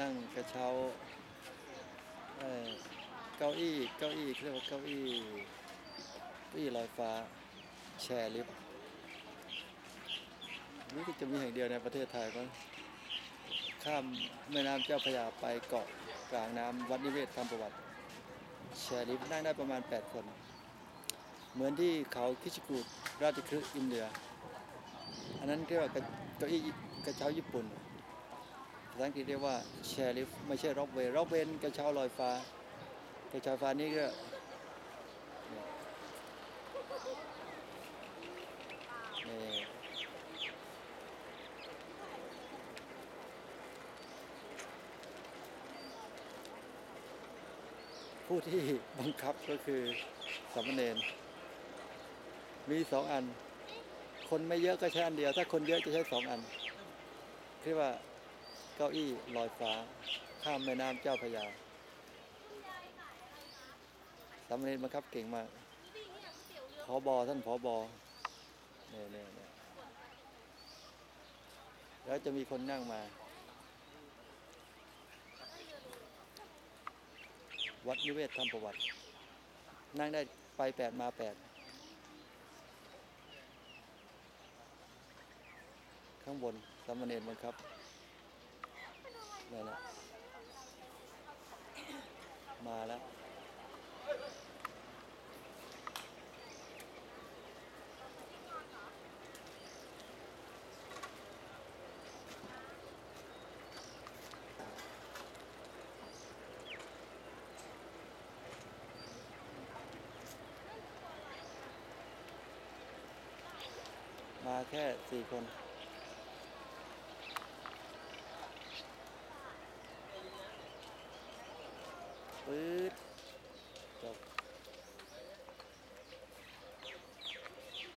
นั่งกระเช้าเก้าอี้เก้าอี้เรียกว่าเก้าอี้เก้าอี้ลอยฟ้าแชร์ลิฟต์นี่ก็จะมีแห่งเดียวในประเทศไทยมั้งข้ามแม่น้ำเจ้าพระยาไปเกาะกลางน้ำวัดนิเวศทำประวัติ แชร์ลิฟต์นั่งได้ประมาณ 8 คน เหมือนที่เขาคิชิกุราชคฤห์อินเดีย อันนั้นเรียกว่าเก้าอี้กระเช้าญี่ปุ่น ภาษาอังกฤษเรียกว่าแชร์ลิฟไม่ใช่ร็อกเวย์ร็อกเวย์กระเช้าลอยฟ้ากระเช้าฟ้านี่ก็ผู้ที่บังคับก็คือสามเณรมีสองอัน คนไม่เยอะก็ใช้อันเดียว ถ้าคนเยอะจะใช้สองอันเรียกว่า เก้าอี้ลอยฟ้า ข้ามแม่น้ำเจ้าพยาสามเณรบังคับเก่งมากพอบอท่านพอบอเนี่ยเนี่ยเนี่ยแล้วจะมีคนนั่งมา วัดนิเวศทำประวัติ นั่งได้ไปแปดมาแปดข้างบนสามเณรบังคับ นั่นแหละมาแล้วมาแค่สี่คน ปื๊ด